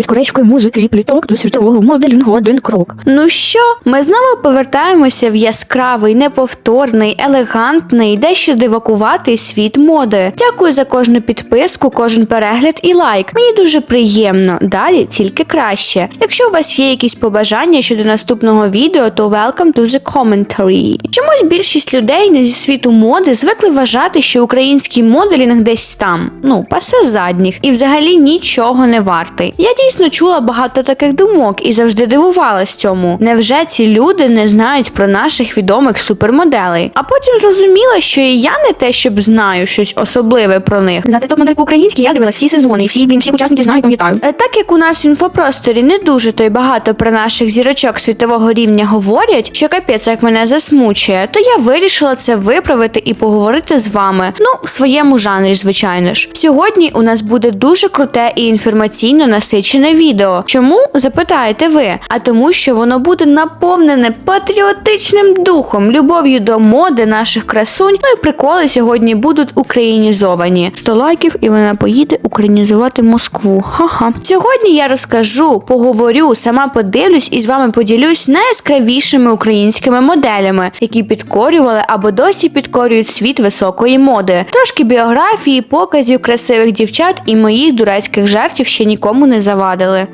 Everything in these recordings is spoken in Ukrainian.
Від корейської музики і пліток до світового моделінгу один крок. Ну що, ми знову повертаємося в яскравий, неповторний, елегантний, дещо дивакуватий світ моди. Дякую за кожну підписку, кожен перегляд і лайк. Мені дуже приємно. Далі тільки краще. Якщо у вас є якісь побажання щодо наступного відео, то welcome to the commentary. Чомусь більшість людей не зі світу моди звикли вважати, що український моделінг десь там, ну, пасе задніх, і взагалі нічого не вартий. Я дійсно чула багато таких думок і завжди дивувалась цьому. Невже ці люди не знають про наших відомих супермоделей? А потім зрозуміла, що і я не те, щоб знаю щось особливе про них. Знати топ-модель по-українськи я дивилась всі сезони, і всі, блін, всіх учасників знаю, пам'ятаю. Е, Так як у нас в інфопросторі не дуже то й багато про наших зірочок світового рівня говорять, що капець як мене засмучує, то я вирішила це виправити і поговорити з вами. Ну, в своєму жанрі, звичайно ж. Сьогодні у нас буде дуже круте і інформаційно насичене відео. Чому запитаєте ви? А тому, що воно буде наповнене патріотичним духом, любов'ю до моди наших красунь. Ну і приколи сьогодні будуть українізовані. 100 лайків і вона поїде українізувати Москву. Ха-ха. Сьогодні я розкажу, поговорю, сама подивлюсь і з вами поділюсь найяскравішими українськими моделями, які підкорювали або досі підкорюють світ високої моди. Трошки біографії, показів красивих дівчат і моїх дурацьких жартів ще нікому не завадили.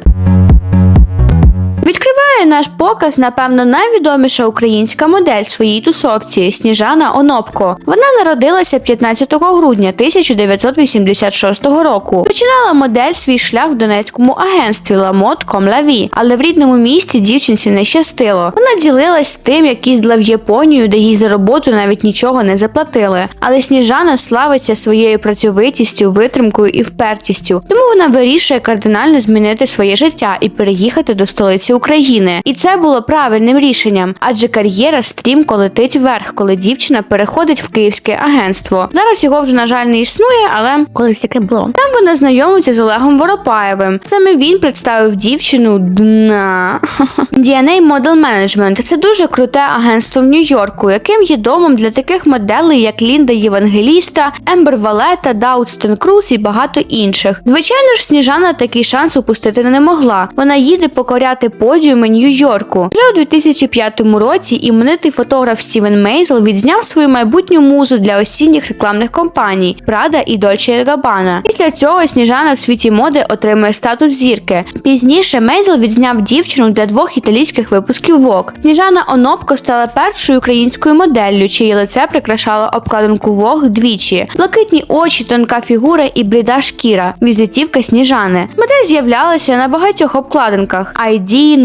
Відкриває наш показ, напевно, найвідоміша українська модель своїй тусовці Сніжана Онопко. Вона народилася 15 грудня 1986 року. Починала модель свій шлях в донецькому агентстві Ламот Комлаві, але в рідному місті дівчинці не щастило. Вона ділилась тим, як їздила в Японію, де їй за роботу навіть нічого не заплатили. Але Сніжана славиться своєю працьовитістю, витримкою і впертістю. Тому вона вирішує кардинально змінити своє життя і переїхати до столиці України. І це було правильним рішенням, адже кар'єра стрімко летить вверх, коли дівчина переходить в київське агентство. Зараз його вже на жаль не існує, але Колись таке було. там вона знайомиться з Олегом Воропаєвим. Саме він представив дівчину дна. DNA Model Management – це дуже круте агентство в Нью-Йорку, яким є домом для таких моделей, як Лінда Євангеліста, Ембер Валета, Даутстон Круз і багато інших. Звичайно ж, Сніжана такий шанс упустити не могла. Вона їде покоряти подіуми Нью-Йорку. Вже у 2005 році іменитий фотограф Стівен Мейзел відзняв свою майбутню музу для осінніх рекламних кампаній Prada і Dolce Gabbana. Після цього Сніжана в світі моди отримує статус зірки. Пізніше Мейзел відзняв дівчину для двох італійських випусків Vogue. Сніжана Онопко стала першою українською моделлю, чиє лице прикрашало обкладинку Vogue двічі. Блакитні очі, тонка фігура і бліда шкіра. Візитівка Сніжани. Модель з'являлася на багатьох обкладинках: ID,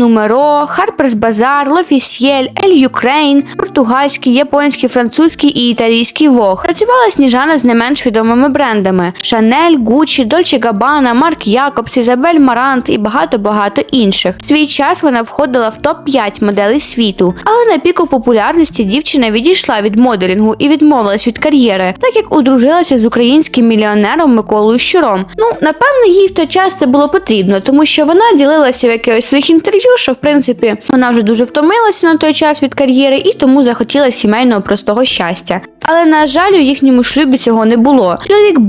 Numero, Harper's Bazaar, L'Officiel, El Ukraine, португальський, японський, французький і італійський Vogue. Працювала Сніжана з не менш відомими брендами: Chanel, Gucci, Dolce Gabbana, Марк Якобс, Ізабель Марант і багато-багато інших. В свій час вона входила в топ-5 моделей світу, але на піку популярності дівчина відійшла від моделінгу і відмовилась від кар'єри, так як одружилася з українським мільйонером Миколою Щуром. Ну, напевно, їй в той час це було потрібно, тому що вона ділилася в якихось своїх інтерв'ю, що в принципі вона вже дуже втомилася на той час від кар'єри і тому захотіла сімейного простого щастя. Але на жаль, у їхньому шлюбі цього не було. Чоловік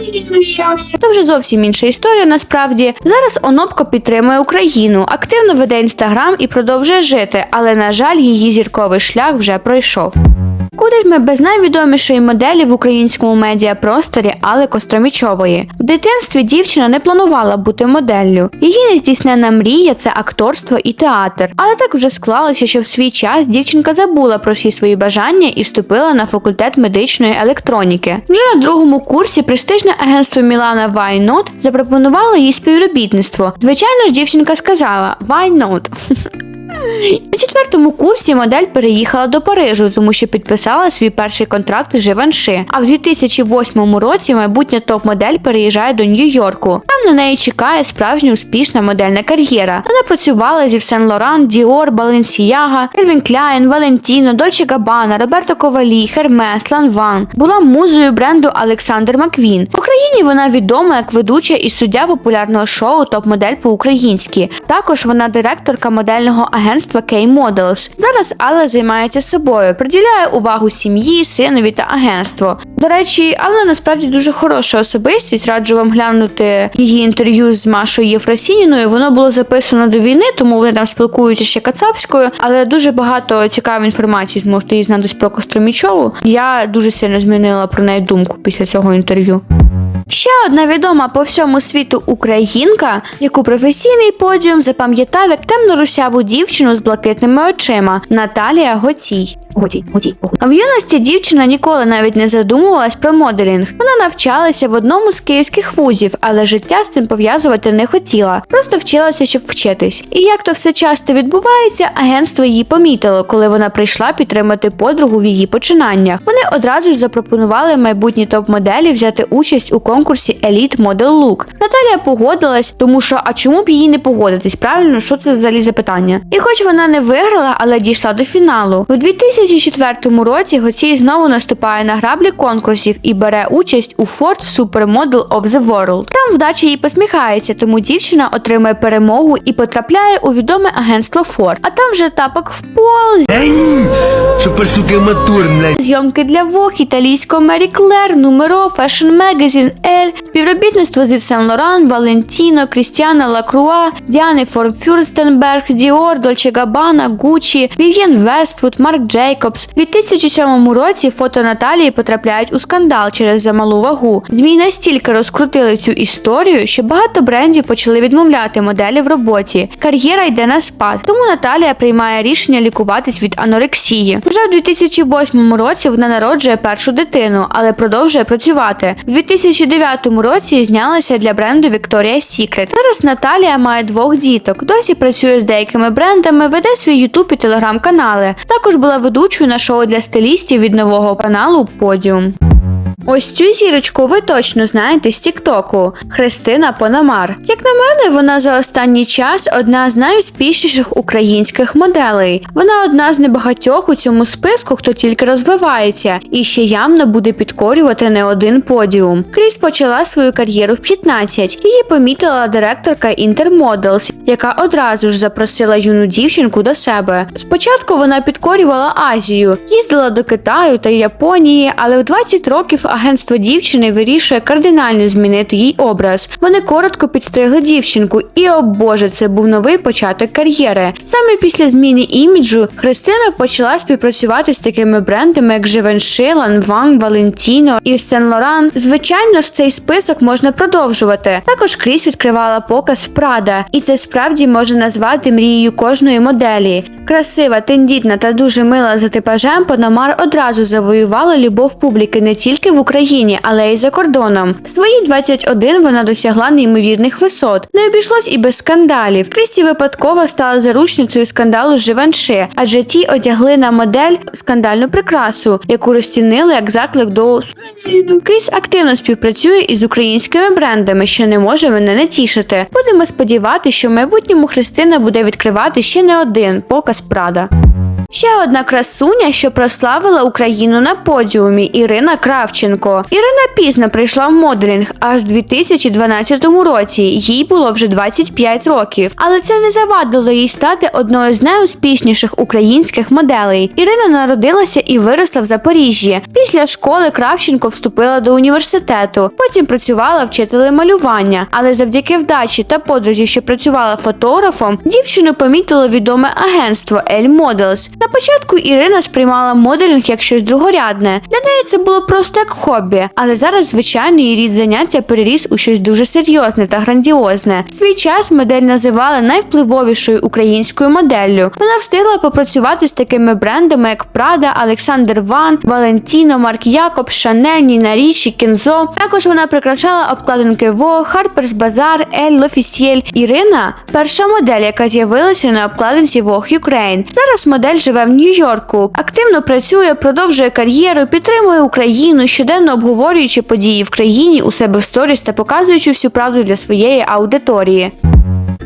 її знущався. То вже зовсім інша історія. Насправді зараз Онопко підтримує Україну, активно веде інстаграм і продовжує жити. Але на жаль, її зірковий шлях вже пройшов. Куди ж ми без найвідомішої моделі в українському медіапросторі Алли Костромічової? В дитинстві дівчина не планувала бути моделлю. Її нездійснена мрія це акторство і театр. Але так вже склалося, що в свій час дівчинка забула про всі свої бажання і вступила на факультет медичної електроніки. Вже на другому курсі престижне агентство Мілана Not запропонувало їй співробітництво. Звичайно ж, дівчинка сказала Why not? На четвертому курсі модель переїхала до Парижу, тому що підписала свій перший контракт Живанши. А в 2008 році майбутня топ-модель переїжджає до Нью-Йорку. Там на неї чекає справжня успішна модельна кар'єра. Вона працювала зі Сен Лоран, Діор, Баленсіяга, Кельвін Кляйн, Валентіно, Дольче Габана, Роберто Ковалі, Хермес, Ланван. Була музою бренду Олександр Маквін. В Україні вона відома як ведуча і суддя популярного шоу Топ-модель по-українськи. Також вона директорка модельного агентства агентства K-Models. Зараз Алла займається собою, приділяє увагу сім'ї, синові та агентству. До речі, Алла насправді дуже хороша особистість. Раджу вам глянути її інтерв'ю з Машою Єфросініною. Воно було записано до війни, тому вони там спілкуються ще кацапською, але дуже багато цікавої інформації зможете дізнатись про Костромічову. Я дуже сильно змінила про неї думку після цього інтерв'ю. Ще одна відома по всьому світу українка, яку професійний подіум запам'ятав як темно-русяву дівчину з блакитними очима Наталія Гоцій. Годі, годі, годі. В юності дівчина ніколи навіть не задумувалась про моделінг. Вона навчалася в одному з київських вузів, але життя з цим пов'язувати не хотіла. Просто вчилася, щоб вчитись. І як то все часто відбувається, агентство її помітило, коли вона прийшла підтримати подругу в її починаннях. Вони одразу ж запропонували майбутній топ-моделі взяти участь у конкурсі Elite Model Look. Наталія погодилась, тому що а чому б їй не погодитись? Правильно, що це взагалі за питання? І хоч вона не виграла, але дійшла до фіналу. У 2004 році Гоцій знову наступає на граблі конкурсів і бере участь у Ford Supermodel of the World. Там вдача їй посміхається, тому дівчина отримує перемогу і потрапляє у відоме агентство Ford. А там вже тапок в пол. Зйомки для Vogue, італійського Marie Claire, Numero, Fashion Magazine, Elle, співробітництво з Saint Laurent, Valentino, Крістіана Лакруа, Діани Форм Фюрстенберг, Dior, Dolce Gabbana, Gucci, Vivienne Westwood, Марк Джейкобс. У 2007 році фото Наталії потрапляють у скандал через замалу вагу. ЗМІ настільки розкрутили цю історію, що багато брендів почали відмовляти моделі в роботі. Кар'єра йде на спад, тому Наталія приймає рішення лікуватись від анорексії. Вже в 2008 році вона народжує першу дитину, але продовжує працювати. У 2009 році знялася для бренду Victoria's Secret. Зараз Наталія має двох діток. Досі працює з деякими брендами, веде свій ютуб і телеграм-канали. Також була ведучою на шоу для стилістів від нового каналу Подіум. Ось цю зірочку ви точно знаєте з Тіктоку Христина Пономар. Як на мене, вона за останній час одна з найуспішніших українських моделей. Вона одна з небагатьох у цьому списку, хто тільки розвивається, і ще явно буде підкорювати не один подіум. Кріс почала свою кар'єру в 15. Її помітила директорка Intermodels, яка одразу ж запросила юну дівчинку до себе. Спочатку вона підкорювала Азію, їздила до Китаю та Японії, але в 20 років агентство дівчини вирішує кардинально змінити їй образ. Вони коротко підстригли дівчинку, і о боже, це був новий початок кар'єри. Саме після зміни іміджу Христина почала співпрацювати з такими брендами, як Givenchy, Lanvin, Valentino і Saint Laurent. Звичайно ж, цей список можна продовжувати. Також Кріс відкривала показ Прада, і це справді можна назвати мрією кожної моделі. Красива, тендітна та дуже мила за типажем Пономар одразу завоювала любов публіки не тільки в Україні, але й за кордоном. В свої 21 вона досягла неймовірних висот. Не обійшлось і без скандалів. Крісті випадково стала заручницею скандалу Givenchy, адже ті одягли на модель скандальну прикрасу, яку розцінили як заклик до суїциду. Кріс активно співпрацює із українськими брендами, що не може мене не тішити. Будемо сподіватися, що в майбутньому Христина буде відкривати ще не один показ Прада. Ще одна красуня, що прославила Україну на подіумі Ірина Кравченко. Ірина пізно прийшла в моделінг аж у 2012 році. Їй було вже 25 років, але це не завадило їй стати одною з найуспішніших українських моделей. Ірина народилася і виросла в Запоріжжі. Після школи Кравченко вступила до університету. Потім працювала вчителем малювання. Але завдяки вдачі та подрузі, що працювала фотографом, дівчину помітило відоме агентство L Models. На початку Ірина сприймала моделінг як щось другорядне. Для неї це було просто як хобі, але зараз, звичайно, її рід заняття переріс у щось дуже серйозне та грандіозне. Свій час модель називали найвпливовішою українською моделлю. Вона встигла попрацювати з такими брендами, як Прада, Олександр Ван, Валентіно, Марк Якоб, Шанель, Ніна Річі, Кінзо. Також вона прикрашала обкладинки Vogue, Harper's Bazaar, Elle, L'Officiel. Ірина перша модель, яка з'явилася на обкладинці Vogue Ukraine. Зараз модель живе в Нью-Йорку, активно працює, продовжує кар'єру, підтримує Україну, щоденно обговорюючи події в країні у себе в сторіс та показуючи всю правду для своєї аудиторії.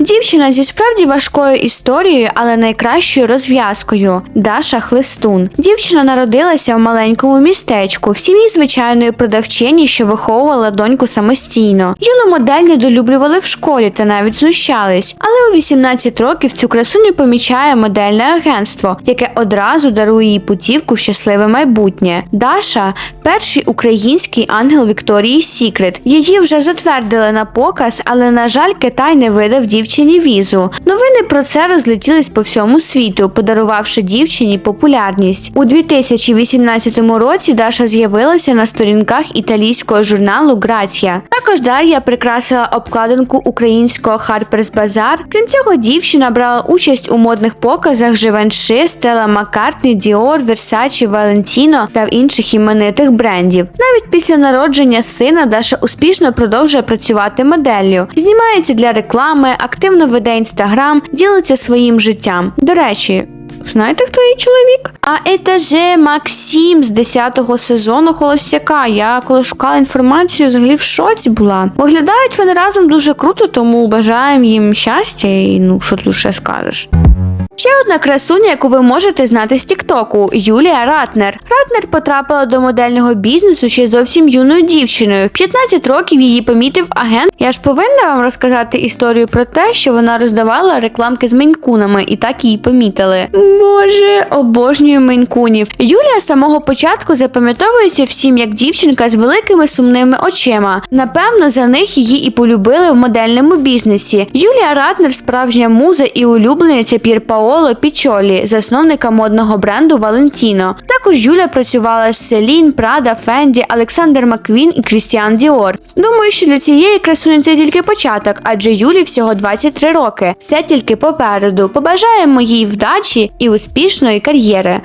Дівчина зі справді важкою історією, але найкращою розв'язкою Даша Хлистун. Дівчина народилася в маленькому містечку в сім'ї звичайної продавчині, що виховувала доньку самостійно. Юну модель недолюблювали в школі та навіть знущались. Але у 18 років цю красуню помічає модельне агентство, яке одразу дарує їй путівку в щасливе майбутнє. Даша перший український ангел Вікторії Сікрет. Її вже затвердили на показ, але на жаль, Китай не видав дівчині візу. Новини про це розлетілись по всьому світу, подарувавши дівчині популярність. У 2018 році Даша з'явилася на сторінках італійського журналу Грація. Також Дар'я прикрасила обкладинку українського Harper's Bazaar. Крім цього, дівчина брала участь у модних показах Givenchy, Stella McCartney, Dior, Versace, Valentino та в інших іменитих брендів. Навіть після народження сина Даша успішно продовжує працювати моделлю, знімається для реклами, активно веде інстаграм, ділиться своїм життям. До речі. Знаєте, хто її чоловік? А це же Максим з 10-го сезону Холостяка. Я коли шукала інформацію, взагалі в шоці була. Виглядають вони разом дуже круто, тому бажаємо їм щастя і ну що тут ще скажеш. Ще одна красуня, яку ви можете знати з Тіктоку Юлія Ратнер. Ратнер потрапила до модельного бізнесу ще зовсім юною дівчиною. В 15 років її помітив агент. Я ж повинна вам розказати історію про те, що вона роздавала рекламки з мейнкунами і так її помітили. Боже, обожнюю мейнкунів. Юлія з самого початку запам'ятовується всім як дівчинка з великими сумними очима. Напевно, за них її і полюбили в модельному бізнесі. Юлія Ратнер справжня муза і улюблениця Пір Паоло Пічолі, засновника модного бренду Валентіно. Також Юля працювала з Селін, Прада, Фенді, Олександр Маквін і Крістіан Діор. Думаю, що для цієї красуні це тільки початок, адже Юлі всього 23 роки. Все тільки попереду. Побажаємо їй вдачі і успішної кар'єри.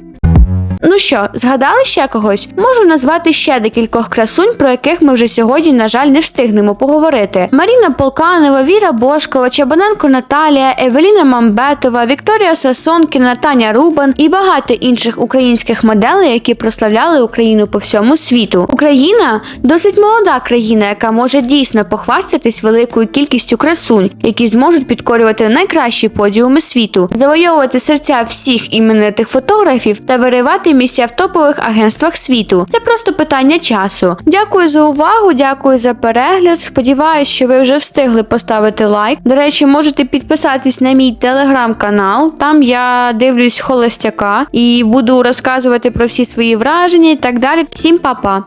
Ну що, згадали ще когось? Можу назвати ще декількох красунь, про яких ми вже сьогодні, на жаль, не встигнемо поговорити. Маріна Полканова, Віра Бошкова, Чабаненко Наталія, Евеліна Мамбетова, Вікторія Сасонкіна, Таня Рубан і багато інших українських моделей, які прославляли Україну по всьому світу. Україна досить молода країна, яка може дійсно похвастатись великою кількістю красунь, які зможуть підкорювати найкращі подіуми світу, завойовувати серця всіх іменитих фотографів та виривати місця в топових агентствах світу. Це просто питання часу. Дякую за увагу, дякую за перегляд. Сподіваюсь, що ви вже встигли поставити лайк. До речі, можете підписатись на мій телеграм-канал. Там я дивлюсь холостяка і буду розказувати про всі свої враження і так далі. Всім па-па!